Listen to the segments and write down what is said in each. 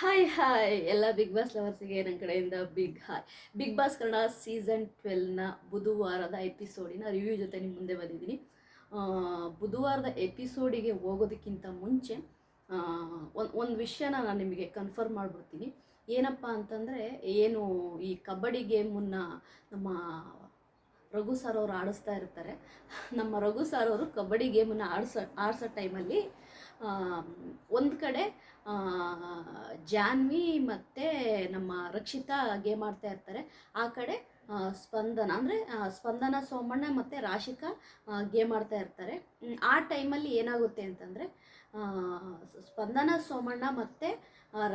Hi hi ಎಲ್ಲ big boss ಲವರ್ಸಿಗೆ ನನ್ನ ಕಡೆಯಿಂದ big hi big boss Kannada season ಟ್ವೆಲ್ನ ಬುಧವಾರದ ಎಪಿಸೋಡಿನ ರಿವ್ಯೂ ಜೊತೆ ನಿಮ್ಮ ಮುಂದೆ ಬಂದಿದ್ದೀನಿ. ಬುಧವಾರದ ಎಪಿಸೋಡಿಗೆ ಹೋಗೋದಕ್ಕಿಂತ ಮುಂಚೆ ಒಂದು ಒಂದು ವಿಷಯನ ನಾನು ನಿಮಗೆ ಕನ್ಫರ್ಮ್ ಮಾಡಿಬಿಡ್ತೀನಿ. ಏನಪ್ಪ ಅಂತಂದರೆ, ಏನು ಈ ಕಬಡ್ಡಿ ಗೇಮನ್ನು ನಮ್ಮ ರಘು ಸರ್ ಅವರು ಆಡಿಸ್ತಾ ಇರ್ತಾರೆ. ನಮ್ಮ ರಘು ಸರ್ ಅವರು ಕಬಡ್ಡಿ ಗೇಮನ್ನು ಆಡಿಸೋ ಆಡಿಸೋ ಟೈಮಲ್ಲಿ ಒಂದು ಕಡೆ ಜಾನ್ವಿ ಮತ್ತು ನಮ್ಮ ರಕ್ಷಿತಾ ಗೇಮ್ ಆಡ್ತಾ ಇರ್ತಾರೆ. ಆ ಕಡೆ ಸ್ಪಂದನ, ಅಂದರೆ ಸ್ಪಂದನ, ಸೋಮಣ್ಣ ಮತ್ತು ರಾಶಿಕಾ ಗೇಮ್ ಆಡ್ತಾ ಇರ್ತಾರೆ. ಆ ಟೈಮಲ್ಲಿ ಏನಾಗುತ್ತೆ ಅಂತಂದರೆ ಸ್ಪಂದನ, ಸೋಮಣ್ಣ ಮತ್ತು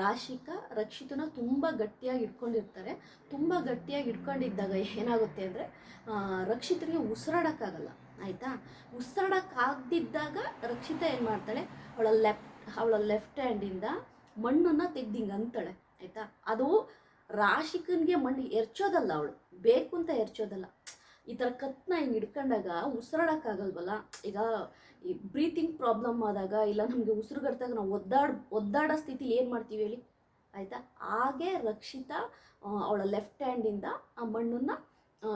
ರಾಶಿಕಾ ರಕ್ಷಿತನ ತುಂಬ ಗಟ್ಟಿಯಾಗಿ ಇಟ್ಕೊಂಡಿರ್ತಾರೆ ತುಂಬ ಗಟ್ಟಿಯಾಗಿ ಇಟ್ಕೊಂಡಿದ್ದಾಗ ಏನಾಗುತ್ತೆ ಅಂದರೆ ರಕ್ಷಿತನಿಗೆ ಉಸಿರಾಡೋಕ್ಕಾಗಲ್ಲ. ಆಯಿತಾ? ಉಸಿರಾಡೋಕ್ಕಾಗ್ದಿದ್ದಾಗ ರಕ್ಷಿತಾ ಏನು ಮಾಡ್ತಾಳೆ? ಅವಳ ಲೆಫ್ಟ್ ಅವಳ ಲೆಫ್ಟ್ ಹ್ಯಾಂಡಿಂದ ಮಣ್ಣನ್ನು ತೆಗ್ದು ಹಿಂಗೆ ಅಂತಾಳೆ, ಆಯಿತಾ? ಅದು ರಾಶಿಕನಿಗೆ ಮಣ್ಣು ಎರ್ಚೋದಲ್ಲ ಅವಳು ಬೇಕು ಅಂತ ಎರ್ಚೋದಲ್ಲ. ಈ ಥರ ಕತ್ನ ಹಿಂಗೆ ಹಿಡ್ಕೊಂಡಾಗ ಉಸಿರಾಡೋಕ್ಕಾಗಲ್ವಲ್ಲ? ಈಗ ಈ ಬ್ರೀತಿಂಗ್ ಪ್ರಾಬ್ಲಮ್ ಆದಾಗ ಇಲ್ಲ ನಮಗೆ ಉಸಿರುಗಡ್ದಾಗ ನಾವು ಒದ್ದಾಡ, ಒದ್ದಾಡೋ ಸ್ಥಿತಿಲಿ ಏನು ಮಾಡ್ತೀವಿ ಹೇಳಿ? ಆಯಿತಾ? ಹಾಗೆ ರಕ್ಷಿತಾ ಅವಳ ಲೆಫ್ಟ್ ಹ್ಯಾಂಡಿಂದ ಆ ಮಣ್ಣನ್ನು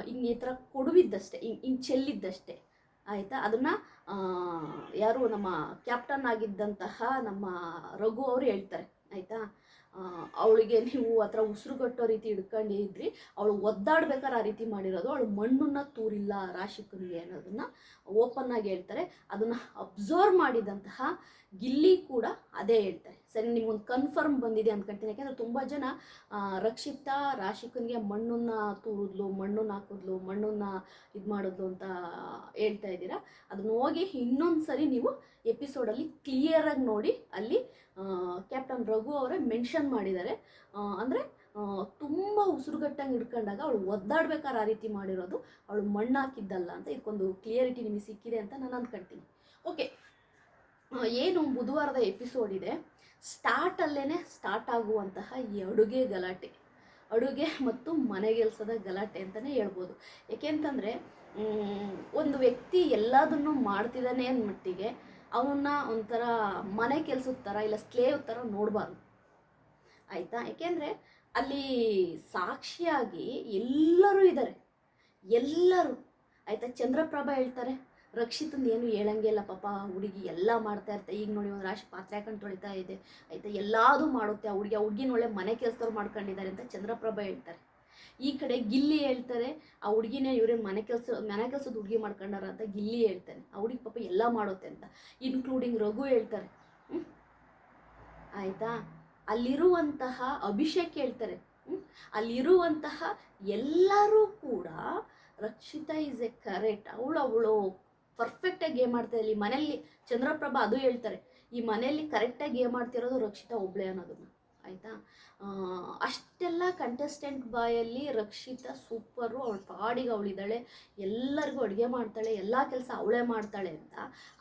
ಹಿಂಗೆ ಈ ಥರ ಕೊಡುವಿದ್ದಷ್ಟೇ, ಹಿಂಗೆ ಹಿಂಗೆ ಚೆಲ್ಲಿದ್ದಷ್ಟೇ. ಆಯಿತಾ? ಅದನ್ನು ಯಾರು ನಮ್ಮ ಕ್ಯಾಪ್ಟನ್ ಆಗಿದ್ದಂತಹ ನಮ್ಮ ರಘು ಅವರು ಹೇಳ್ತಾರೆ ಆಯಿತಾ? ಅವಳಿಗೆ ನೀವು ಆ ಥರ ಉಸಿರುಗಟ್ಟೋ ರೀತಿ ಹಿಡ್ಕೊಂಡಿದ್ರಿ ಅವಳು ಒದ್ದಾಡ್ಬೇಕಾದ್ರೆ ಆ ರೀತಿ ಮಾಡಿರೋದು. ಅವಳು ಮಣ್ಣನ್ನು ತೂರಿಲ್ಲ ರಾಶಿಕನಿಗೆ ಅನ್ನೋದನ್ನು ಓಪನ್ ಆಗಿ ಹೇಳ್ತಾರೆ. ಅದನ್ನು ಅಬ್ಸರ್ವ್ ಮಾಡಿದಂತಹ ಗಿಲ್ಲಿ ಕೂಡ ಅದೇ ಹೇಳ್ತಾರೆ. ಸರಿ, ನಿಮ್ಗೊಂದು ಕನ್ಫರ್ಮ್ ಬಂದಿದೆ ಅನ್ಕೊಂತೀನಿ. ಯಾಕೆಂದರೆ ತುಂಬ ಜನ ರಕ್ಷಿತಾ ರಾಶಿಕನ್ಗೆ ಮಣ್ಣನ್ನು ತೂರಿದ್ಲು, ಮಣ್ಣನ್ನು ಹಾಕಿದ್ಲು, ಮಣ್ಣನ್ನು ಇದು ಮಾಡಿದ್ಲು ಅಂತ ಹೇಳ್ತಾ ಇದ್ದೀರಾ. ಅದನ್ನ ಹೋಗಿ ಇನ್ನೊಂದು ಸರಿ ನೀವು ಎಪಿಸೋಡಲ್ಲಿ ಕ್ಲಿಯರಾಗಿ ನೋಡಿ, ಅಲ್ಲಿ ಕ್ಯಾಪ್ಟನ್ ರಘು ಅವರೇ ಮೆನ್ಷನ್ ಮಾಡಿದ್ದಾರೆ. ಅಂದರೆ ತುಂಬ ಉಸಿರುಗಟ್ಟಂಗೆ ಹಿಡ್ಕೊಂಡಾಗ ಅವಳು ಒದ್ದಾಡ್ಬೇಕಾದ್ರೆ ಆ ರೀತಿ ಮಾಡಿರೋದು. ಅವಳು ಮಣ್ಣಾಕಿದ್ದಲ್ಲ ಅಂತ ಇದಕ್ಕೊಂದು ಕ್ಲಿಯರಿಟಿ ನಿಮಗೆ ಸಿಕ್ಕಿದೆ ಅಂತ ನಾನು ಅಂದ್ಕೊಳ್ತೀನಿ ಓಕೆ ಏನು ಬುಧವಾರದ ಎಪಿಸೋಡ್ ಇದೆ. ಸ್ಟಾರ್ಟಲ್ಲೇ ಸ್ಟಾರ್ಟ್ ಆಗುವಂತಹ ಈ ಅಡುಗೆ ಗಲಾಟೆ. ಅಡುಗೆ ಮತ್ತು ಮನೆಗೆಲ್ಸದ ಗಲಾಟೆ ಅಂತಲೇ ಹೇಳ್ಬೋದು. ಏಕೆಂತಂದರೆ ಒಂದು ವ್ಯಕ್ತಿ ಎಲ್ಲದನ್ನು ಮಾಡ್ತಿದ್ದಾನೆ ಅಂದ ಮಟ್ಟಿಗೆ ಅವನ್ನ ಒಂಥರ ಮನೆ ಕೆಲಸದ ಥರ ಇಲ್ಲ ಸ್ಲೇವ್ ಥರ ನೋಡಬಾರ್ದು. ಆಯಿತಾ? ಯಾಕೆಂದರೆ ಅಲ್ಲಿ ಸಾಕ್ಷಿಯಾಗಿ ಎಲ್ಲರೂ ಇದ್ದಾರೆ ಎಲ್ಲರೂ. ಆಯಿತಾ? ಚಂದ್ರಪ್ರಭಾ ಹೇಳ್ತಾರೆ, ರಕ್ಷಿತಂದು ಏನು ಹೇಳಂಗೆ ಇಲ್ಲ ಪಾಪ ಹುಡುಗಿ ಎಲ್ಲ ಮಾಡ್ತಾ ಇರ್ತೆ. ಈಗ ನೋಡಿ ಒಂದು ರಾಶಿ ಪಾತ್ರೆ ಹಾಕೊಂಡು ತೊಳಿತಾ ಇದೆ. ಆಯಿತಾ? ಎಲ್ಲದೂ ಮಾಡುತ್ತೆ. ಆ ಹುಡುಗಿ, ಆ ಹುಡುಗಿನ ಒಳ್ಳೆ ಮನೆ ಕೆಲಸದವ್ರು ಮಾಡ್ಕೊಂಡಿದ್ದಾರೆ ಅಂತ ಚಂದ್ರಪ್ರಭಾ ಹೇಳ್ತಾರೆ. ಈ ಕಡೆ ಗಿಲ್ಲಿ ಹೇಳ್ತಾರೆ, ಆ ಹುಡುಗಿನೇ ಇವರೇ ಮನೆ ಕೆಲಸ, ಮನೆ ಕೆಲಸದ ಹುಡುಗಿ ಮಾಡ್ಕೊಂಡಾರ ಅಂತ ಗಿಲ್ಲಿ ಹೇಳ್ತಾನೆ. ಆ ಹುಡುಗಿ ಪಾಪ ಎಲ್ಲ ಮಾಡುತ್ತೆ ಅಂತ ಇನ್ಕ್ಲೂಡಿಂಗ್ ರಘು ಹೇಳ್ತಾರೆ. ಆಯ್ತಾ? ಅಲ್ಲಿರುವಂತಹ ಅಭಿಷೇಕ್ ಹೇಳ್ತಾರೆ? ಅಲ್ಲಿರುವಂತಹ ಎಲ್ಲರೂ ಕೂಡ ರಕ್ಷಿತಾ ಇಸ್ ಎ ಕರೆಕ್ಟ್ ಅವಳು ಅವಳು ಪರ್ಫೆಕ್ಟಾಗಿ ಗೇಮ್ ಮಾಡ್ತಾರೆ ಇಲ್ಲಿ ಮನೆಯಲ್ಲಿ ಚಂದ್ರಪ್ರಭಾ ಅದು ಹೇಳ್ತಾರೆ, ಈ ಮನೆಯಲ್ಲಿ ಕರೆಕ್ಟಾಗಿ ಗೇಮ್ ಮಾಡ್ತಿರೋದು ರಕ್ಷಿತಾ ಒಬ್ಳೆ ಅನ್ನೋದನ್ನ. ಆಯಿತಾ? ಅಷ್ಟೆಲ್ಲ ಕಂಟೆಸ್ಟೆಂಟ್ ಬಾಯಲ್ಲಿ ರಕ್ಷಿತಾ ಸೂಪರು ಅವಳ ಪಾಡಿಗೆ ಅವಳಿದ್ದಾಳೆ, ಎಲ್ಲರಿಗೂ ಅಡುಗೆ ಮಾಡ್ತಾಳೆ, ಎಲ್ಲ ಕೆಲಸ ಅವಳೇ ಮಾಡ್ತಾಳೆ ಅಂತ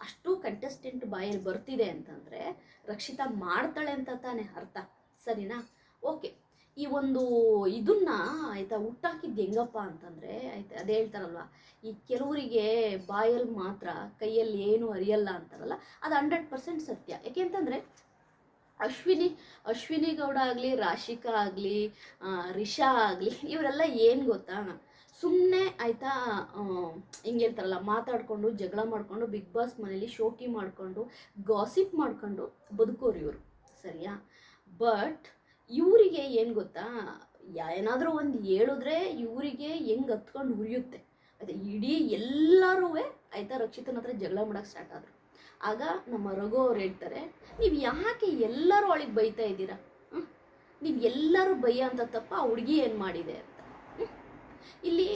ಅಷ್ಟು ಕಂಟೆಸ್ಟೆಂಟ್ ಬಾಯಲ್ಲಿ ಬರ್ತಿದೆ ಅಂತಂದರೆ ರಕ್ಷಿತಾ ಮಾಡ್ತಾಳೆ ಅಂತ ತಾನೇ ಅರ್ಥ, ಸರಿನಾ? ಓಕೆ ಈ ಒಂದು ಇದನ್ನ ಆಯಿತಾ ಹುಟ್ಟಾಕಿದ್ದು ಹೆಂಗಪ್ಪ ಅಂತಂದರೆ, ಆಯ್ತಾ ಅದೇ ಹೇಳ್ತಾರಲ್ವ, ಈ ಕೆಲವರಿಗೆ ಬಾಯಲ್ಲಿ ಮಾತ್ರ ಕೈಯಲ್ಲಿ ಏನು ಅರಿಯಲ್ಲ ಅಂತಾರಲ್ಲ, ಅದು ಹಂಡ್ರೆಡ್ ಪರ್ಸೆಂಟ್ ಸತ್ಯ. ಯಾಕೆಂತಂದರೆ ಅಶ್ವಿನಿ ಅಶ್ವಿನಿ ಗೌಡ ಆಗಲಿ, ರಾಶಿಕಾ ಆಗಲಿ ರಿಷಾ ಆಗಲಿ, ಇವರೆಲ್ಲ ಏನು ಗೊತ್ತಾ? ಸುಮ್ಮನೆ ಆಯಿತಾ ಹಿಂಗೆ ಹೇಳ್ತಾರಲ್ಲ, ಮಾತಾಡಿಕೊಂಡು, ಜಗಳ ಮಾಡಿಕೊಂಡು ಬಿಗ್ ಬಾಸ್ ಮನೇಲಿ ಶೋಕಿ ಮಾಡಿಕೊಂಡು ಗಾಸಿಪ್ ಮಾಡಿಕೊಂಡು ಬದುಕೋರು ಇವರು, ಸರಿಯಾ? ಬಟ್ ಇವರಿಗೆ ಏನು ಗೊತ್ತಾ? ಏನಾದರೂ ಒಂದು ಹೇಳಿದ್ರೆ ಇವರಿಗೆ ಹೆಂಗೆ ಹತ್ಕೊಂಡು ಉರಿಯುತ್ತೆ. ಅದೇ ಇಡೀ ಎಲ್ಲರೂ ಆಯಿತಾ ರಕ್ಷಿತನ ಹತ್ರ ಜಗಳ ಮಾಡೋಕ್ಕೆ ಸ್ಟಾರ್ಟ್ ಆದರು. ಆಗ ನಮ್ಮ ರಘು ಅವ್ರು ಹೇಳ್ತಾರೆ, ನೀವು ಯಾಕೆ ಎಲ್ಲರೂ ಅವಳಿಗೆ ಬೈತಾ ಇದ್ದೀರಾ? ನೀವು ಎಲ್ಲರೂ ಬೈಯ ಅಂತ ತಪ್ಪ ಆ ಹುಡುಗಿ ಏನು ಮಾಡಿದೆ ಅಂತ? ಇಲ್ಲಿ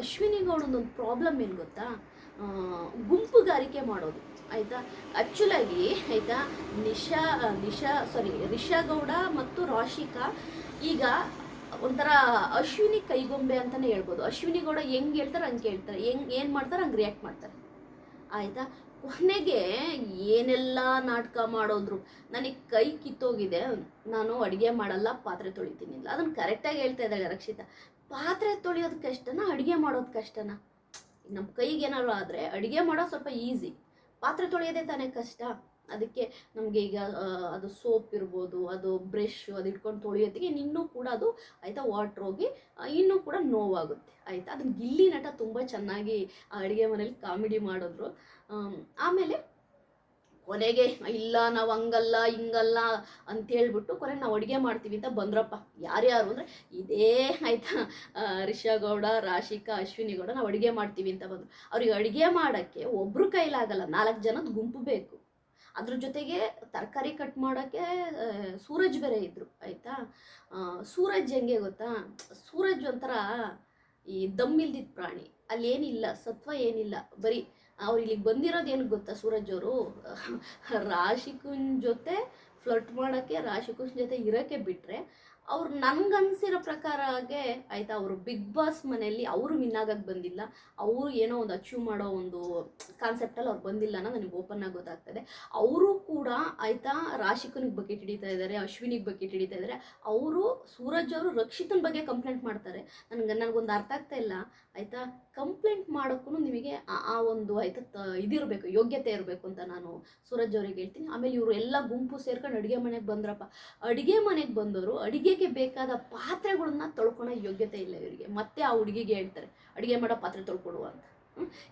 ಅಶ್ವಿನಿ ಗೌಡಂದೊಂದು ಪ್ರಾಬ್ಲಮ್ ಏನು ಗೊತ್ತಾ? ಗುಂಪುಗಾರಿಕೆ ಮಾಡೋದು, ಆಯಿತಾ? ಆ್ಯಕ್ಚುಲಾಗಿ ಆಯಿತಾ? ನಿಶಾ ನಿಶಾ ಸಾರಿ ರಿಷಾ ಗೌಡ ಮತ್ತು ರಾಶಿಕಾ ಈಗ ಒಂಥರ ಅಶ್ವಿನಿ ಕೈಗೊಂಬೆ ಅಂತಲೇ ಹೇಳ್ಬೋದು. ಅಶ್ವಿನಿ ಗೌಡ ಹೆಂಗೆ ಹೇಳ್ತಾರೆ ಹಂಗೆ ಹೇಳ್ತಾರೆ ಹೆಂಗೆ, ಏನು ಮಾಡ್ತಾರೆ, ಹಂಗೆ ರಿಯಾಕ್ಟ್ ಮಾಡ್ತಾರೆ. ಆಯಿತಾ? ಕೊನೆಗೆ ಏನೆಲ್ಲ ನಾಟಕ ಮಾಡೋದ್ರು. ನನಗೆ ಕೈ ಕಿತ್ತೋಗಿದೆ. ನಾನು ಅಡುಗೆ ಮಾಡಲ್ಲ, ಪಾತ್ರೆ ತೊಳಿತೀನಿ ಇಲ್ಲ ಅದನ್ನು ಕರೆಕ್ಟಾಗಿ ಹೇಳ್ತಾ ಇದ್ದಾಳೆ ರಕ್ಷಿತಾ. ಪಾತ್ರೆ ತೊಳೆಯೋದು ಕಷ್ಟನಾ, ಅಡುಗೆ ಮಾಡೋದು ಕಷ್ಟನಾ? ನಮ್ಮ ಕೈಗೆ ಏನಾದ್ರು ಆದರೆ ಅಡುಗೆ ಮಾಡೋದು ಸ್ವಲ್ಪ ಈಸಿ ಪಾತ್ರೆ ತೊಳೆಯೋದೇ ತಾನೇ ಕಷ್ಟ. ಅದಕ್ಕೆ ನಮಗೆ ಈಗ ಅದು ಸೋಪ್ ಇರ್ಬೋದು, ಅದು ಬ್ರಷ್ ಅದು ಇಟ್ಕೊಂಡು ತೊಳೆಯೋತ್ತಿಗೆ ಇನ್ನೂ ಕೂಡ ಅದು ಆಯಿತಾ ವಾಟ್ರ್ ಹೋಗಿ ಇನ್ನೂ ಕೂಡ ನೋವಾಗುತ್ತೆ, ಆಯಿತಾ? ಅದನ್ನ ಗಿಲ್ಲಿ ನಟ ತುಂಬ ಚೆನ್ನಾಗಿ ಅಡುಗೆ ಮನೇಲಿ ಕಾಮಿಡಿ ಮಾಡಿದ್ರು. ಆಮೇಲೆ ಕೊನೆಗೆ, ಇಲ್ಲ ನಾವು ಹಂಗಲ್ಲ, ಹಿಂಗಲ್ಲ ಅಂತ ಹೇಳ್ಬಿಟ್ಟು ಕೊನೆಗೆ ನಾವು ಅಡುಗೆ ಮಾಡ್ತೀವಿ ಅಂತ ಬಂದ್ರಪ್ಪ. ಯಾರ್ಯಾರು ಅಂದರೆ ಇದೇ, ಆಯಿತಾ? ರಿಷಾ ಗೌಡ, ರಾಶಿಕಾ, ಅಶ್ವಿನಿ ಗೌಡ ನಾವು ಅಡುಗೆ ಮಾಡ್ತೀವಿ ಅಂತ ಬಂದರು. ಅವ್ರಿಗೆ ಅಡುಗೆ ಮಾಡೋಕ್ಕೆ ಒಬ್ರು ಕೈಲಾಗಲ್ಲ, ನಾಲ್ಕು ಜನದ ಗುಂಪು ಬೇಕು. ಅದ್ರ ಜೊತೆಗೆ ತರಕಾರಿ ಕಟ್ ಮಾಡೋಕ್ಕೆ ಸೂರಜ್ ಬೇರೆ ಇದ್ದರು ಆಯಿತಾ? ಸೂರಜ್ ಹೆಂಗೆ ಗೊತ್ತಾ? ಸೂರಜ್ ಒಂಥರ ಈ ದಮ್ಮಿಲ್ದಿದ್ದ ಪ್ರಾಣಿ. ಅಲ್ಲಿ ಏನಿಲ್ಲ ಸತ್ವ ಏನಿಲ್ಲ. ಬರೀ ಅವ್ರು ಇಲ್ಲಿಗೆ ಬಂದಿರೋದು ಏನು ಗೊತ್ತಾ ಸೂರಜ್ ಅವರು? ರಾಶಿಕುನ್ ಜೊತೆ ಫ್ಲರ್ಟ್ ಮಾಡೋಕ್ಕೆ ರಾಶಿಕುನ್ ಜೊತೆ ಇರೋಕ್ಕೆ ಬಿಟ್ಟರೆ ಅವ್ರು ನನ್ಗನ್ಸಿರೋ ಪ್ರಕಾರಗೆ ಆಯಿತಾ ಅವರು ಬಿಗ್ ಬಾಸ್ ಮನೆಯಲ್ಲಿ ಅವರು ವಿನ್ ಆಗಕ್ಕೆ ಬಂದಿಲ್ಲ. ಅವರು ಏನೋ ಒಂದು ಅಚೀವ್ ಮಾಡೋ ಒಂದು ಕಾನ್ಸೆಪ್ಟಲ್ಲಿ ಅವ್ರು ಬಂದಿಲ್ಲ ಅನ್ನೋ ನನಗೆ ಓಪನ್ ಆಗಿ ಗೊತ್ತಾಗ್ತದೆ. ಅವರು ಕೂಡ ಆಯಿತಾ ರಾಶಿಕನಿಗೆ ಬಕೆಟ್ ಹಿಡಿತಾ ಇದ್ದಾರೆ ಅಶ್ವಿನಿಗೆ ಬಕೆಟ್ ಹಿಡಿತಾ ಇದ್ದಾರೆ ಅವರು ಸೂರಜ್ ಅವರು ರಕ್ಷಿತನ ಬಗ್ಗೆ ಕಂಪ್ಲೇಂಟ್ ಮಾಡ್ತಾರೆ. ನನಗೆ, ನನಗೊಂದು ಅರ್ಥ ಆಗ್ತಾ ಇಲ್ಲ. ಆಯಿತಾ ಕಂಪ್ಲೇಂಟ್ ಮಾಡೋಕ್ಕೂ ನಿಮಗೆ ಆ- ಒಂದು ಆಯಿತಾ ಇದಿರಬೇಕು, ಯೋಗ್ಯತೆ ಇರಬೇಕು ಅಂತ ನಾನು ಸೂರಜ್ ಅವರಿಗೆ ಹೇಳ್ತೀನಿ. ಆಮೇಲೆ ಇವರು ಎಲ್ಲ ಗುಂಪು ಸೇರ್ಕೊಂಡು ಅಡುಗೆ ಮನೆಗೆ ಬಂದ್ರಪ್ಪ. ಅಡುಗೆ ಮನೆಗೆ ಬಂದವರು ಅಡುಗೆಗೆ ಬೇಕಾದ ಪಾತ್ರೆಗಳನ್ನ ತೊಳ್ಕೊಳೋ ಯೋಗ್ಯತೆ ಇಲ್ಲ ಇವರಿಗೆ. ಮತ್ತೆ ಆ ಹುಡುಗಿಗೆ ಹೇಳ್ತಾರೆ, ಅಡುಗೆ ಮಾಡೋ ಪಾತ್ರೆ ತೊಳ್ಕೊಡುವ ಅಂತ.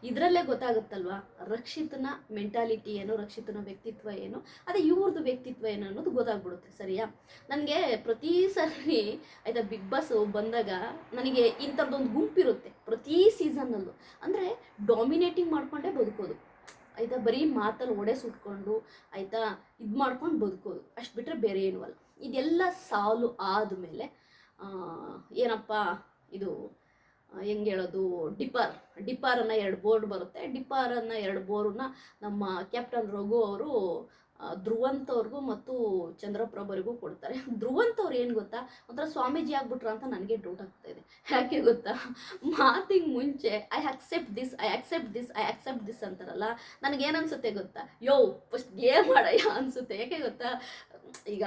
ಇದರಲ್ಲೇ ಗೊತ್ತಾಗುತ್ತಲ್ವಾ? ರಕ್ಷಿತನ ಮೆಂಟಾಲಿಟಿ ಏನು, ರಕ್ಷಿತನ ವ್ಯಕ್ತಿತ್ವ ಏನು, ಅದೇ ಇವ್ರದ್ದು ವ್ಯಕ್ತಿತ್ವ ಏನು ಅನ್ನೋದು ಗೊತ್ತಾಗ್ಬಿಡುತ್ತೆ, ಸರಿಯಾ? ನನಗೆ ಪ್ರತಿ ಸರಿ ಆಯಿತಾ ಬಿಗ್ ಬಾಸ್ ಬಂದಾಗ ನನಗೆ ಇಂಥದ್ದೊಂದು ಗುಂಪಿರುತ್ತೆ, ಪ್ರತಿ ಸೀಸನ್ನಲ್ಲೂ ಅಂದರೆ ಡಾಮಿನೇಟಿಂಗ್ ಮಾಡಿಕೊಂಡೇ ಬದುಕೋದು. ಆಯಿತಾ, ಬರೀ ಮಾತಲ್ಲಿ ಒಡೆ ಸುಟ್ಕೊಂಡು, ಆಯಿತಾ, ಇದು ಮಾಡ್ಕೊಂಡು ಬದುಕೋದು. ಅಷ್ಟು ಬಿಟ್ಟರೆ ಬೇರೆ ಏನೂ ಅಲ್ಲ. ಇದೆಲ್ಲ ಸಾಲು ಆದಮೇಲೆ ಏನಪ್ಪ ಇದು ಹೆಂಗೆ ಹೇಳೋದು, ಡಿಪಾರ್ ಡಿಪಾರನ್ನು ಎರಡು ಬೋರ್ಡ್ ಬರುತ್ತೆ. ಡಿಪಾರನ್ನು ಎರಡು ಬೋರ್ಡನ್ನ ನಮ್ಮ ಕ್ಯಾಪ್ಟನ್ ರಘು ಅವರು ಧ್ರುವಂತ್ ಅವ್ರಿಗೂ ಮತ್ತು ಚಂದ್ರಪ್ರಭರಿಗೂ ಕೊಡ್ತಾರೆ. ಧ್ರುವಂತ್ ಅವ್ರು ಏನು ಗೊತ್ತಾ? ಒಂಥರ ಸ್ವಾಮೀಜಿ ಆಗ್ಬಿಟ್ರ ಅಂತ ನನಗೆ ಡೌಟ್ ಆಗ್ತಾ ಇದೆ. ಯಾಕೆ ಗೊತ್ತಾ? ಮಾತಿಗೆ ಮುಂಚೆ I accept this I accept this I accept this ಅಂತಾರಲ್ಲ. ನನಗೇನು ಅನ್ಸುತ್ತೆ ಗೊತ್ತಾ? ಯೋ ಫಸ್ಟ್ ಗೇಮ್ ಮಾಡಯ್ಯ ಅನ್ಸುತ್ತೆ. ಯಾಕೆ ಗೊತ್ತಾ? ಈಗ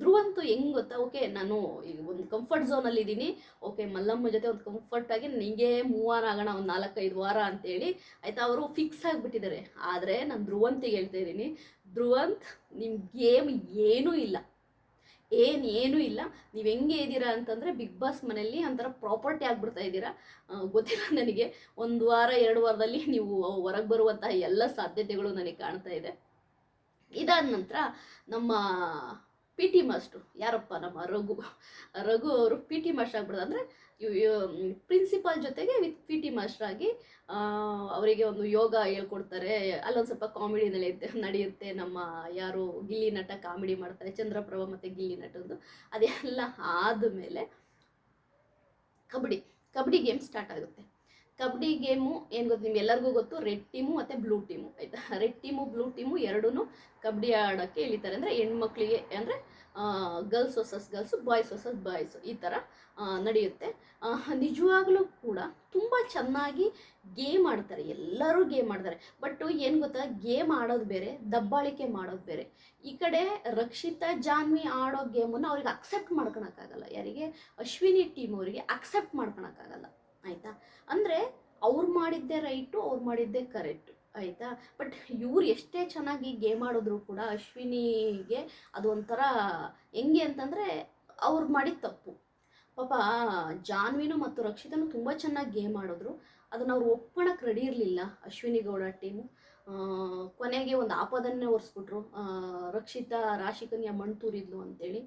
ಧ್ರುವಂತು ಹೆಂಗೆ ಗೊತ್ತಾ? ಓಕೆ ನಾನು ಈಗ ಒಂದು ಕಂಫರ್ಟ್ ಝೋನಲ್ಲಿ ಇದ್ದೀನಿ. ಓಕೆ ಮಲ್ಲಮ್ಮ ಜೊತೆ ಒಂದು ಕಂಫರ್ಟಾಗಿ ನಿಂಗೆ ಮೂವ್ ಆನ್ ಆಗೋಣ, ಒಂದು ನಾಲ್ಕೈದು ವಾರ ಅಂತೇಳಿ ಆಯಿತಾ, ಅವರು ಫಿಕ್ಸ್ ಆಗಿಬಿಟ್ಟಿದ್ದಾರೆ. ಆದರೆ ನಾನು ಧ್ರುವಂತಿಗೆ ಹೇಳ್ತಾ ಇದ್ದೀನಿ. ಧ್ರುವಂತ್ ನಿಮ್ಮ ಗೇಮ್ ಏನೂ ಇಲ್ಲ. ಏನು ಏನೂ ಇಲ್ಲ. ನೀವು ಹೆಂಗೆ ಇದ್ದೀರಾ ಅಂತಂದರೆ ಬಿಗ್ ಬಾಸ್ ಮನೆಯಲ್ಲಿ ಒಂಥರ ಪ್ರಾಪರ್ಟಿ ಆಗ್ಬಿಡ್ತಾ ಇದ್ದೀರಾ. ಗೊತ್ತಿಲ್ಲ ನನಗೆ. ಒಂದು ವಾರ, ಎರಡು ವಾರದಲ್ಲಿ ನೀವು ಹೊರಗೆ ಬರುವಂತಹ ಎಲ್ಲ ಸಾಧ್ಯತೆಗಳು ನನಗೆ ಕಾಣ್ತಾ ಇದೆ. ಇದಾದ ನಂತರ ನಮ್ಮ ಪಿ ಟಿ ಮಾಸ್ಟ್ರು, ಯಾರಪ್ಪ ನಮ್ಮ ರಘು ರಘು ಅವರು ಪಿ ಟಿ ಮಾಸ್ಟರ್ ಆಗ್ಬಿಡ್ದು. ಅಂದರೆ ಪ್ರಿನ್ಸಿಪಾಲ್ ಜೊತೆಗೆ ವಿತ್ ಪಿ ಟಿ ಮಾಸ್ಟರ್ ಆಗಿ ಅವರಿಗೆ ಒಂದು ಯೋಗ ಹೇಳ್ಕೊಡ್ತಾರೆ. ಅಲ್ಲೊಂದು ಸ್ವಲ್ಪ ಕಾಮಿಡಿ ನಡೆಯುತ್ತೆ ನಡೆಯುತ್ತೆ ನಮ್ಮ ಯಾರು ಗಿಲ್ಲಿ ನಟ ಕಾಮಿಡಿ ಮಾಡ್ತಾರೆ, ಚಂದ್ರಪ್ರಭ ಮತ್ತು ಗಿಲ್ಲಿ ನಟದ್ದು ಅದೆಲ್ಲ ಆದಮೇಲೆ ಕಬಡ್ಡಿ ಕಬಡ್ಡಿ ಗೇಮ್ ಸ್ಟಾರ್ಟ್ ಆಗುತ್ತೆ. ಕಬಡ್ಡಿ ಗೇಮು ಏನು ಗೊತ್ತು ನಿಮ್ಗೆಲ್ಲರಿಗೂ ಗೊತ್ತು ರೆಡ್ ಟೀಮು ಮತ್ತು ಬ್ಲೂ ಟೀಮು ಆಯಿತಾ? ರೆಡ್ ಟೀಮು ಬ್ಲೂ ಟೀಮು ಎರಡೂ ಕಬಡ್ಡಿ ಆಡೋಕ್ಕೆ ಇಳಿತಾರೆ ಅಂದರೆ ಹೆಣ್ಮಕ್ಳಿಗೆ ಅಂದರೆ girls versus girls boys versus boys ಈ ಥರ ನಡೆಯುತ್ತೆ. ನಿಜವಾಗ್ಲೂ ಕೂಡ ತುಂಬ ಚೆನ್ನಾಗಿ ಗೇಮ್ ಆಡ್ತಾರೆ. ಎಲ್ಲರೂ ಗೇಮ್ ಆಡ್ತಾರೆ. ಬಟ್ ಏನು ಗೊತ್ತಾ? ಗೇಮ್ ಆಡೋದು ಬೇರೆ, ದಬ್ಬಾಳಿಕೆ ಮಾಡೋದು ಬೇರೆ. ಈ ಕಡೆ ರಕ್ಷಿತಾ ಜಾನ್ವಿ ಆಡೋ ಗೇಮನ್ನು ಅವ್ರಿಗೆ ಅಕ್ಸೆಪ್ಟ್ ಮಾಡ್ಕೊಳಕ್ಕಾಗಲ್ಲ ಯಾರಿಗೆ? ಅಶ್ವಿನಿ ಟೀಮ್ ಅವರಿಗೆ ಅಕ್ಸೆಪ್ಟ್ ಮಾಡ್ಕೊಳಕ್ಕಾಗಲ್ಲ ಆಯಿತಾ? ಅಂದರೆ ಅವ್ರು ಮಾಡಿದ್ದೇ ರೈಟು, ಅವ್ರು ಮಾಡಿದ್ದೇ ಕರೆಕ್ಟ್, ಆಯಿತಾ? ಬಟ್ ಇವ್ರು ಎಷ್ಟೇ ಚೆನ್ನಾಗಿ ಗೇಮ್ ಆಡಿದ್ರು ಕೂಡ ಅಶ್ವಿನಿಗೆ ಅದು ಒಂಥರ ಹೆಂಗೆ ಅಂತಂದರೆ ಅವ್ರು ಮಾಡಿದ ತಪ್ಪು. ಪಾಪ ಜಾನ್ವಿನು ಮತ್ತು ರಕ್ಷಿತನು ತುಂಬ ಚೆನ್ನಾಗಿ ಗೇಮ್ ಆಡಿದ್ರು. ಅದನ್ನು ಅವ್ರು ಒಪ್ಕೊಳಕ್ಕೆ ರೆಡಿ ಇರಲಿಲ್ಲ ಅಶ್ವಿನಿ ಗೌಡ ಟೀಮು ಕೊನೆಗೆ ಒಂದು ಆಪದನ್ನೇ ಒರೆಸ್ಬಿಟ್ರು. ರಕ್ಷಿತಾ ರಾಶಿಕನ್ಯ ಮಣ್ಣು ತೂರಿದ್ಲು ಅಂತೇಳಿ.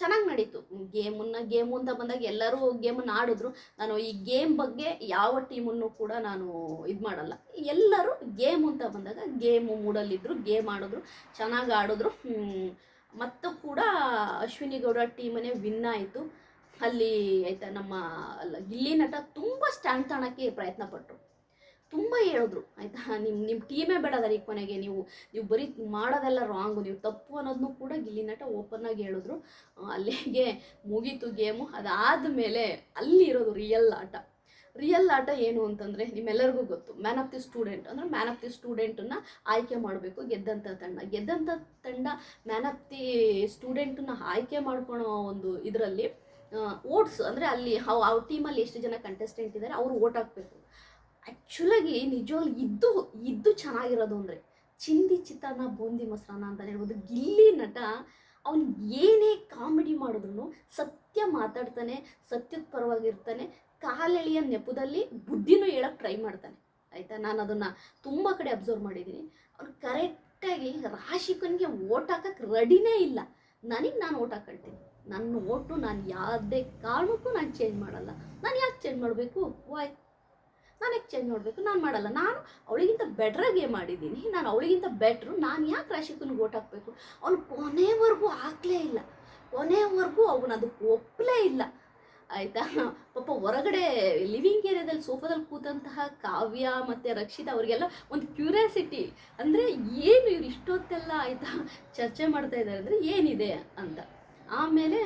ಚೆನ್ನಾಗಿ ನಡೀತು. ಗೇಮನ್ನು, ಗೇಮು ಅಂತ ಬಂದಾಗ ಎಲ್ಲರೂ ಗೇಮನ್ನು ಆಡಿದ್ರು. ನಾನು ಈ ಗೇಮ್ ಬಗ್ಗೆ ಯಾವ ಟೀಮನ್ನು ಕೂಡ ನಾನು ಇದು ಮಾಡಲ್ಲ. ಎಲ್ಲರೂ ಗೇಮ್ ಅಂತ ಬಂದಾಗ ಗೇಮು ಮೂಡಲ್ಲಿದ್ದರು ಗೇಮ್ ಆಡಿದ್ರು, ಚೆನ್ನಾಗಿ ಆಡಿದ್ರು. ಮತ್ತು ಕೂಡ ಅಶ್ವಿನಿ ಗೌಡ ಟೀಮನ್ನೇ ವಿನ್ ಆಯಿತು. ಅಲ್ಲಿ ಆಯಿತಾ ನಮ್ಮ ಗಿಲ್ಲಿ ನಟ ತುಂಬ ಸ್ಟ್ಯಾಂಡ್ ತಾಣಕ್ಕೆ ಪ್ರಯತ್ನ ಪಟ್ಟರು ತುಂಬ ಹೇಳಿದ್ರು, ಆಯಿತಾ ನಿಮ್ಮ ನಿಮ್ಮ ಟೀಮೇ ಬೇಡದ ಈ ಕೊನೆಗೆ, ನೀವು ನೀವು ಬರೀ ಮಾಡೋದೆಲ್ಲ ರಾಂಗು ನೀವು ತಪ್ಪು ಅನ್ನೋದನ್ನು ಕೂಡ ಗಿಲ್ಲಿ ನಟ ಓಪನ್ ಆಗಿ ಹೇಳಿದ್ರು. ಅಲ್ಲಿಗೆ ಮುಗೀತು ಗೇಮು, ಅದಾದಮೇಲೆ ಅಲ್ಲಿ ಇರೋದು ರಿಯಲ್ ಆಟ. ರಿಯಲ್ ಆಟ ಏನು ಅಂತಂದರೆ ನಿಮ್ಮೆಲ್ಲರಿಗೂ ಗೊತ್ತು ಮ್ಯಾನ್ ಆಫ್ ದಿ ಸ್ಟೂಡೆಂಟ್ ಅಂದರೆ ಮ್ಯಾನ್ ಆಫ್ ದಿ ಸ್ಟೂಡೆಂಟನ್ನು ಆಯ್ಕೆ ಮಾಡಬೇಕು ಗೆದ್ದಂಥ ತಂಡ. ಗೆದ್ದಂಥ ತಂಡ ಮ್ಯಾನ್ ಆಫ್ ದಿ ಸ್ಟೂಡೆಂಟನ್ನ ಆಯ್ಕೆ ಮಾಡ್ಕೊಳೋ ಒಂದು ಇದರಲ್ಲಿ ಓಟ್ಸ್ ಅಂದರೆ ಅಲ್ಲಿ ಅವ್ರ ಟೀಮಲ್ಲಿ ಎಷ್ಟು ಜನ ಕಂಟೆಸ್ಟೆಂಟ್ ಇದ್ದಾರೆ ಅವರು ಓಟ್ ಹಾಕಬೇಕು. ಆ್ಯಕ್ಚುಲಾಗಿ ನಿಜವಾಗ್ಲೂ ಇದ್ದು ಇದ್ದು ಚೆನ್ನಾಗಿರೋದು ಅಂದರೆ ಚಿಂದಿ ಚಿತ್ರಾನ್ನ, ಬೂಂದಿ ಮೊಸರನ್ನ ಅಂತ ಹೇಳ್ಬೋದು. ಗಿಲ್ಲಿ ನಟ ಅವನು ಏನೇ ಕಾಮಿಡಿ ಮಾಡಿದ್ರು ಸತ್ಯ ಮಾತಾಡ್ತಾನೆ, ಸತ್ಯದ ಪರವಾಗಿರ್ತಾನೆ, ಕಾಲೆಳೆಯ ನೆಪದಲ್ಲಿ ಬುದ್ಧಿನೂ ಹೇಳೋಕ್ಕೆ ಟ್ರೈ ಮಾಡ್ತಾನೆ. ಆಯಿತಾ? ನಾನು ಅದನ್ನು ತುಂಬ ಕಡೆ ಅಬ್ಸರ್ವ್ ಮಾಡಿದ್ದೀನಿ ಅವ್ನು ಕರೆಕ್ಟಾಗಿ ರಾಶಿಕನಿಗೆ ಓಟ್ ಹಾಕಕ್ಕೆ ರೆಡಿನೇ ಇಲ್ಲ. ನನಗೆ ನಾನು ಓಟ್ ಹಾಕೊಳ್ತೀನಿ ನನ್ನ ಓಟು ನಾನು ಯಾವುದೇ ಕಾರಣಕ್ಕೂ ನಾನು ಚೇಂಜ್ ಮಾಡಲ್ಲ. ನಾನು ಯಾಕೆ ಚೇಂಜ್ ಮಾಡಬೇಕು? ವಾಯ್ ನಾನು ಯಾಕೆ ಚೇಂಜ್ ಮಾಡಬೇಕು? ನಾನು ಮಾಡಲ್ಲ. ನಾನು ಅವಳಿಗಿಂತ ಬೆಟ್ರಾಗೇ ಮಾಡಿದ್ದೀನಿ. ನಾನು ಅವಳಿಗಿಂತ ಬೆಟ್ರು ನಾನು ಯಾಕೆ ರಾಶಿಕನಿಗೆ ಓಟ್ ಹಾಕಬೇಕು? ಅವಳು ಕೊನೆವರೆಗೂ ಹಾಕಲೇ ಇಲ್ಲ. ಕೊನೆವರೆಗೂ ಅವನು ಅದಕ್ಕೆ ಒಪ್ಪಲೇ ಇಲ್ಲ. ಆಯಿತಾ? ಪಾಪ ಹೊರಗಡೆ ಲಿವಿಂಗ್ ಏರಿಯಾದಲ್ಲಿ ಸೋಫಾದಲ್ಲಿ ಕೂತಂತಹ ಕಾವ್ಯ ಮತ್ತು ರಕ್ಷಿತ ಅವರಿಗೆಲ್ಲ ಒಂದು ಕ್ಯೂರಿಯಾಸಿಟಿ ಅಂದರೆ ಏನು ಇವ್ರು ಇಷ್ಟೊತ್ತೆಲ್ಲ ಆಯಿತಾ ಚರ್ಚೆ ಮಾಡ್ತಾ ಇದ್ದಾರೆ ಅಂದರೆ ಏನಿದೆ ಅಂತ. ಆಮೇಲೆ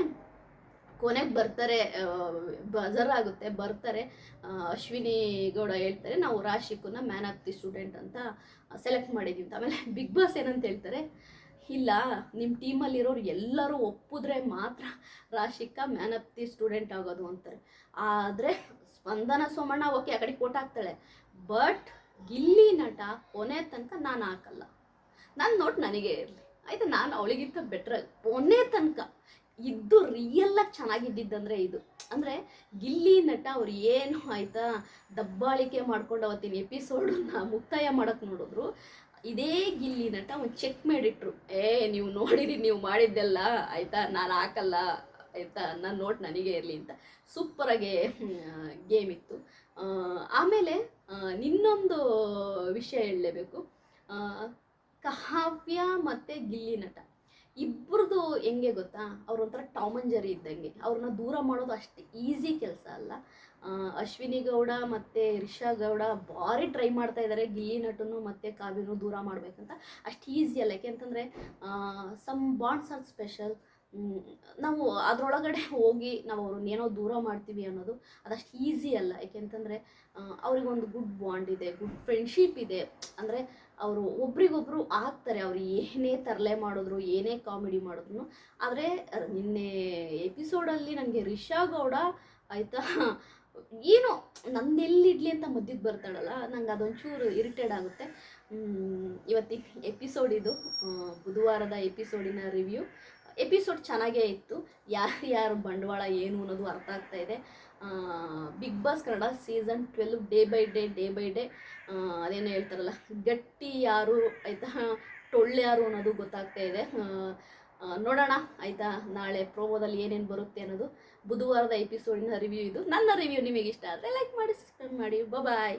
ಕೊನೆಗೆ ಬರ್ತಾರೆ ಬಜರ್ ಆಗುತ್ತೆ ಬರ್ತಾರೆ. ಅಶ್ವಿನಿ ಗೌಡ ಹೇಳ್ತಾರೆ, ನಾವು ರಾಶಿಕನ್ನ ಮ್ಯಾನ್ ಆಫ್ ದಿ ಸ್ಟೂಡೆಂಟ್ ಅಂತ ಸೆಲೆಕ್ಟ್ ಮಾಡಿದ್ದೀವಿ ಅಂತ. ಆಮೇಲೆ ಬಿಗ್ ಬಾಸ್ ಏನಂತ ಹೇಳ್ತಾರೆ, ಇಲ್ಲ ನಿಮ್ಮ ಟೀಮಲ್ಲಿರೋರು ಎಲ್ಲರೂ ಒಪ್ಪಿದ್ರೆ ಮಾತ್ರ ರಾಶಿಕ್ಕ ಮ್ಯಾನ್ ಆಫ್ ದಿ ಸ್ಟೂಡೆಂಟ್ ಆಗೋದು ಅಂತಾರೆ. ಆದರೆ ಸ್ಪಂದನ ಸೋಮಣ್ಣ, ಓಕೆ, ಆ ಕಡೆ ಕೋಟ್ ಹಾಕ್ತಾಳೆ. ಬಟ್ ಗಿಲ್ಲಿ ನಟ ಕೊನೆ ತನಕ ನಾನು ಹಾಕಲ್ಲ. ನನ್ನ ನೋಟ್ ನನಗೆ ಇರಲಿ. ಆಯಿತು, ನಾನು ಅವಳಿಗಿಂತ ಬೆಟ್ರ್ ಕೊನೆ ತನಕ ಇದ್ದು ರಿಯಲ್ಲಾಗಿ ಚೆನ್ನಾಗಿದ್ದಿದ್ದಂದ್ರೆ ಇದು. ಅಂದರೆ ಗಿಲ್ಲಿ ನಟ ಅವ್ರು ಏನು ಆಯಿತಾ, ದಬ್ಬಾಳಿಕೆ ಮಾಡ್ಕೊಂಡು ಅವತ್ತಿನ ಎಪಿಸೋಡನ್ನ ಮುಕ್ತಾಯ ಮಾಡೋಕ್ಕೆ ನೋಡಿದ್ರು. ಇದೇ ಗಿಲ್ಲಿ ನಟ ಅವ್ನು ಚೆಕ್ ಮಾಡಿಟ್ರು. ಏ, ನೀವು ನೋಡಿರಿ ನೀವು ಮಾಡಿದ್ದೆಲ್ಲ, ಆಯಿತಾ? ನಾನು ಹಾಕಲ್ಲ, ಆಯಿತಾ? ನನ್ನ ನೋಟ್ ನನಗೆ ಇರಲಿ ಅಂತ. ಸೂಪರಾಗಿ ಗೇಮ್ ಇತ್ತು. ಆಮೇಲೆ ನಿನ್ನೊಂದು ವಿಷಯ ಹೇಳಲೇಬೇಕು. ಕಾವ್ಯ ಮತ್ತು ಗಿಲ್ಲಿ ನಟ. ಇಬ್ಬರದು ಹೆಂಗೆ ಗೊತ್ತಾ? ಅವ್ರ ಒಂಥರ ಟಾಮಂಜರಿ ಇದ್ದಂಗೆ. ಅವ್ರನ್ನ ದೂರ ಮಾಡೋದು ಅಷ್ಟು ಈಸಿ ಕೆಲಸ ಅಲ್ಲ. ಅಶ್ವಿನಿ ಗೌಡ ಮತ್ತು ರಿಷಾ ಗೌಡ ಭಾರಿ ಟ್ರೈ ಮಾಡ್ತಾ ಇದ್ದಾರೆ ಗಿಲ್ಲಿ ನಟನು ಮತ್ತು ಕಾವ್ಯನು ದೂರ ಮಾಡಬೇಕಂತ. ಅಷ್ಟು ಈಸಿ ಅಲ್ಲ. ಯಾಕೆಂತಂದರೆ ಸಮ್ ಬಾಂಡ್ಸ್ ಆರ್ ಸ್ಪೆಷಲ್. ನಾವು ಅದರೊಳಗಡೆ ಹೋಗಿ ನಾವು ಅವ್ರನ್ನ ಏನೋ ದೂರ ಮಾಡ್ತೀವಿ ಅನ್ನೋದು ಅದಷ್ಟು ಈಸಿ ಅಲ್ಲ. ಯಾಕೆಂತಂದರೆ ಅವ್ರಿಗೊಂದು ಗುಡ್ ಬಾಂಡ್ ಇದೆ, ಗುಡ್ ಫ್ರೆಂಡ್ಶಿಪ್ ಇದೆ. ಅಂದರೆ ಅವರು ಒಬ್ರಿಗೊಬ್ರು ಆಗ್ತಾರೆ, ಅವ್ರು ಏನೇ ತರಲೆ ಮಾಡಿದ್ರು, ಏನೇ ಕಾಮಿಡಿ ಮಾಡಿದ್ರು. ಆದರೆ, ನಿನ್ನೆ ಎಪಿಸೋಡಲ್ಲಿ ನನಗೆ ರಿಷಾ ಗೌಡ ಆಯಿತಾ, ಏನೋ ನಂದೆಲ್ಲಿಡ್ಲಿ ಅಂತ ಮಧ್ಯಕ್ಕೆ ಬರ್ತಾಳಲ್ಲ, ನಂಗೆ ಅದೊಂಚೂರು ಇರಿಟೇಡ್ ಆಗುತ್ತೆ. ಇವತ್ತಿನ ಎಪಿಸೋಡ್ ಇದು ಬುಧವಾರದ ಎಪಿಸೋಡಿನ ರಿವ್ಯೂ ಎಪಿಸೋಡ್ ಚೆನ್ನಾಗೇ ಇತ್ತು. ಯಾರು ಯಾರು ಬಂಡವಾಳ ಏನು ಅನ್ನೋದು ಅರ್ಥ ಆಗ್ತಾ ಇದೆ. Bigg Boss Kannada season twelve day by day day by day ಅದೇನೋ ಹೇಳ್ತಾರಲ್ಲ, ಗಟ್ಟಿ ಯಾರು ಆಯಿತಾ, ಟೊಳ್ಳೆ ಯಾರು ಅನ್ನೋದು ಗೊತ್ತಾಗ್ತಾ ಇದೆ. ನೋಡೋಣ ಆಯಿತಾ, ನಾಳೆ ಪ್ರೋಮೋದಲ್ಲಿ ಏನೇನು ಬರುತ್ತೆ ಅನ್ನೋದು. ಬುಧವಾರದ ಎಪಿಸೋಡಿನ ರಿವ್ಯೂ ಇದು. ನನ್ನ ರಿವ್ಯೂ ನಿಮಗೆ ಇಷ್ಟ ಆದರೆ ಲೈಕ್ ಮಾಡಿ ಸಬ್ಸ್ಕ್ರೈಬ್ ಮಾಡಿ. ಬಾಯ್